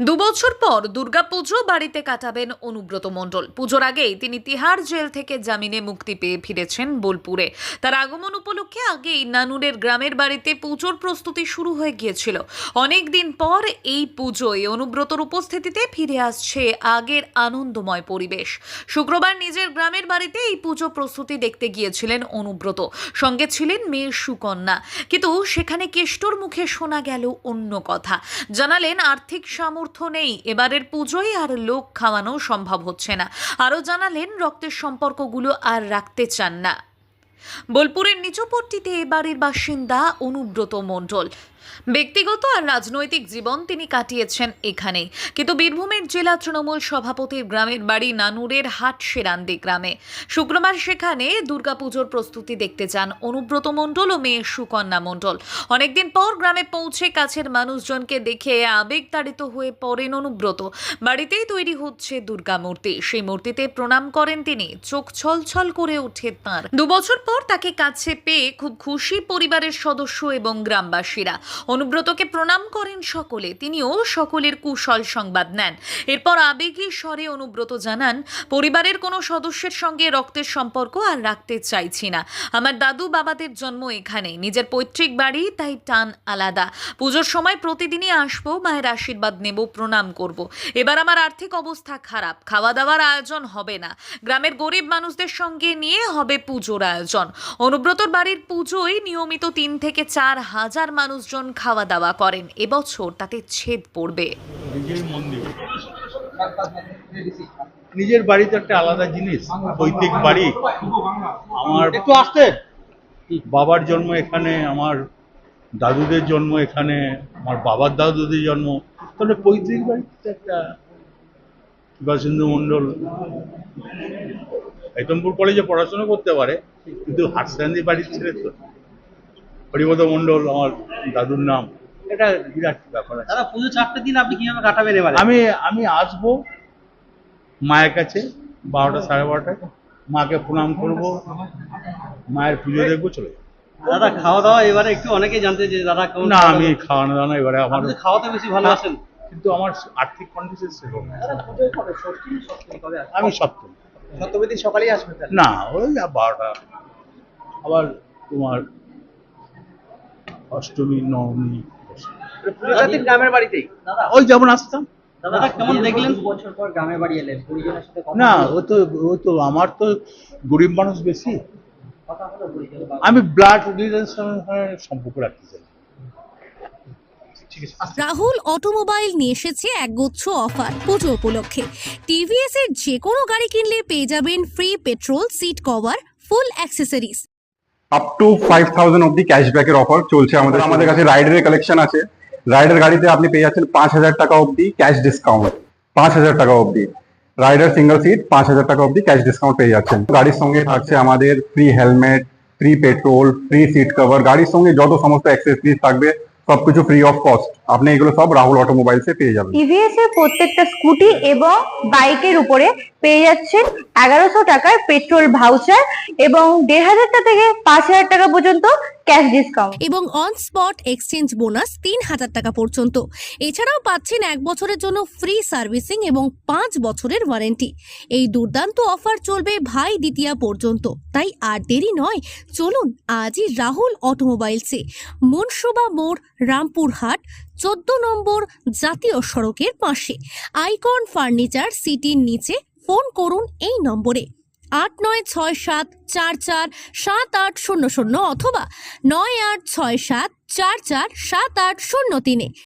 দুবছর পর দুর্গাপুজো বাড়িতে কাটাবেন অনুব্রত মণ্ডল। পুজোর আগেই তিনি তিহার জেল থেকে জামিনে মুক্তি পেয়ে ফিরেছেন বোলপুরে। তার আগমন উপলক্ষে আগেই নানুরের গ্রামের বাড়িতে পুজোর প্রস্তুতি শুরু হয়ে গিয়েছিল। অনেক দিন পর এই পুজোয় অনুব্রতর উপস্থিতিতে ফিরে আসছে আগের আনন্দময় পরিবেশ। শুক্রবার নিজের গ্রামের বাড়িতে এই পুজো প্রস্তুতি দেখতে গিয়েছিলেন অনুব্রত। সঙ্গে ছিলেন মেয়ের সুকন্যা। কিন্তু সেখানে কেষ্টর মুখে শোনা গেল অন্য কথা। জানালেন আর্থিক সামর্থ্য নেই। এবারের পুজোয় আর লোক খাওয়ানো সম্ভব হচ্ছে না। আরও জানালেন, রক্তের সম্পর্কগুলো আর রাখতে চান না। বোলপুরের নিচপট্টিতে এবারের বাসিন্দা অনুব্রত মণ্ডল। ব্যক্তিগত আর রাজনৈতিক জীবন তিনি কাটিয়েছেন এখানেই। কিন্তু বীরভূমের জেলা তৃণমূল সভাপতির গ্রামের বাড়ি নানুরের হাট সেরান্দি গ্রামে। শুক্রবার সেখানে দুর্গাপুজোর প্রস্তুতি দেখতে যান অনুব্রত মণ্ডল ও মেয়ে সুকন্যা মণ্ডল। অনেকদিন পর গ্রামে পৌঁছে কাছের মানুষজনকে দেখে আবেগতাড়িত হয়ে পড়েন অনুব্রত। বাড়িতেই তৈরি হচ্ছে দুর্গা মূর্তি। সেই মূর্তিতে প্রণাম করেন তিনি। চোখ ছলছল করে ওঠে তাঁর। দুবছর পর তাকে কাছে পেয়ে খুব খুশি পরিবারের সদস্য এবং গ্রামবাসীরা। অনুব্রতকে প্রণাম করেন সকলে। তিনিও সকলের কুশল সংবাদ নেন। এরপর আবেগী স্বরে অনুব্রত জানান, পরিবারের কোনো সদস্যের সঙ্গে রক্তের সম্পর্ক আর রাখতে চাইছি না। আমার দাদু বাবাদের জন্ম এখানে। নিজের পৈতৃক বাড়ি, তাই টান আলাদা। পুজোর সময় প্রতিদিনই আসব, মায়ের আশীর্বাদ নেব, প্রণাম করব। এবার আমার আর্থিক অবস্থা খারাপ। খাওয়া দাওয়ার আয়োজন হবে না। গ্রামের গরিব মানুষদের সঙ্গে নিয়ে হবে পুজোর আয়োজন। অনুব্রতর বাড়ির পুজোয় নিয়মিত তিন থেকে চার হাজার মানুষজন খাওয়া দাওয়া করেন। এবছর তাতে ছেদ পড়বে। নিজের মন্দির। নিজের বাড়ি তো একটা আলাদা জিনিস পৈতৃক বাড়ি। আমার একটু আসতে। বাবার জন্ম এখানে আমার দাদুদের জন্ম এখানে আমার বাবার দাদুদের জন্ম। তাহলে পৈতৃক বাড়িতে একটা বাসিন্দু মণ্ডল একদমপুর কলেজে পড়াশোনা করতে পারে কিন্তু হাটসান্দি বাড়ির ছেলে তো। হরিপদ মণ্ডল আমার দাদুর নাম। এটা বিরাট ব্যাপার আছে। দাদা পুজো চারটে দিন আপনি কীভাবে কাটাবেন এবারে আমি আমি আসব মায়ের কাছে বারোটা সাড়ে বারোটায়। মাকে প্রণাম করব। মায়ের পুজো দেখব চলে দাদা খাওয়া দাওয়া এবারে একটু অনেকেই জানতে যে দাদা কেমন না খাওয়া আমি দাওয়া? খাওয়ানো দাওয়ানো এবারে আমার খাওয়াতে বেশি ভালোবাসেন। কিন্তু আমার আর্থিক কন্ডিশন সেরকম আমি সপ্তম। সপ্তমী দিন সকালেই আসবে তাহলে? না ওই বারোটা। আবার তোমার অষ্টমী নবমী। গ্রামের বাড়িতেই? ওই যেমন আসতাম। দাদা কেমন দেখলেন? বছর পর গ্রামে বাড়ি এলেন? পরিজনের সাথে কথা না ও তো ও তো আমার তো গরিব মানুষ বেশি। আমি ব্লাড রিলেশনের সম্পর্ক রাখতে চাই। রাহুল অটোমোবাইল নিয়ে এসেছে একগুচ্ছ অফার পুজো উপলক্ষে। টিভিএস এর যে কোনো গাড়ি কিনলে পেয়ে যাবেন free petrol seat cover full accessories up to five thousand অব্দি ক্যাশব্যাকের অফার চলছে আমাদের আমাদের কাছে রাইডারের কালেকশন আছে। রাইডার গাড়িতে আপনি পেয়ে যাচ্ছেন পাঁচ হাজার টাকা অব্দি ক্যাশ ডিসকাউন্ট পাঁচ হাজার টাকা অব্দি রাইডার সিঙ্গেল সিট পাঁচ হাজার টাকা অব্দি ক্যাশ ডিসকাউন্ট পেয়ে যাচ্ছেন। গাড়ির সঙ্গে থাকছে আমাদের free helmet free petrol free seat cover গাড়ির সঙ্গে যত সমস্ত অ্যাক্সেসরিজ থাকবে সবকিছু ফ্রি অফ কস্ট আপনি এগুলো সব রাহুল অটোমোবাইলসে পেয়ে যাবেন। টিভিএস এর প্রত্যেকটা স্কুটি এবং বাইকের উপরে পেয়ে যাচ্ছেন এগারোশো টাকার পেট্রোল ভাউচার এবং দেড় হাজার টাকা থেকে পাঁচ হাজার টাকা পর্যন্ত ক্যাশ ডিসকাউন্ট এবং অন স্পট এক্সচেঞ্জ বোনাস তিন হাজার টাকা পর্যন্ত। এছাড়াও পাচ্ছেন এক বছরের জন্য ফ্রি সার্ভিসিং এবং পাঁচ বছরের ওয়ারেন্টি এই দুর্দান্ত অফার চলবে ভাই দ্বিতীয়া পর্যন্ত। তাই আর দেরি নয় চলুন আজই রাহুল অটোমোবাইলসে মুনসুবা মোড় রামপুরহাট চোদ্দ নম্বর জাতীয় সড়কের পাশে। আইকন ফার্নিচার সিটির নিচে ফোন করুন এই নম্বরে। আট নয় ছয় সাত চার চার সাত আট শূন্য শূন্য অথবা নয় আট ছয় সাত চার চার সাত আট শূন্য তিনে।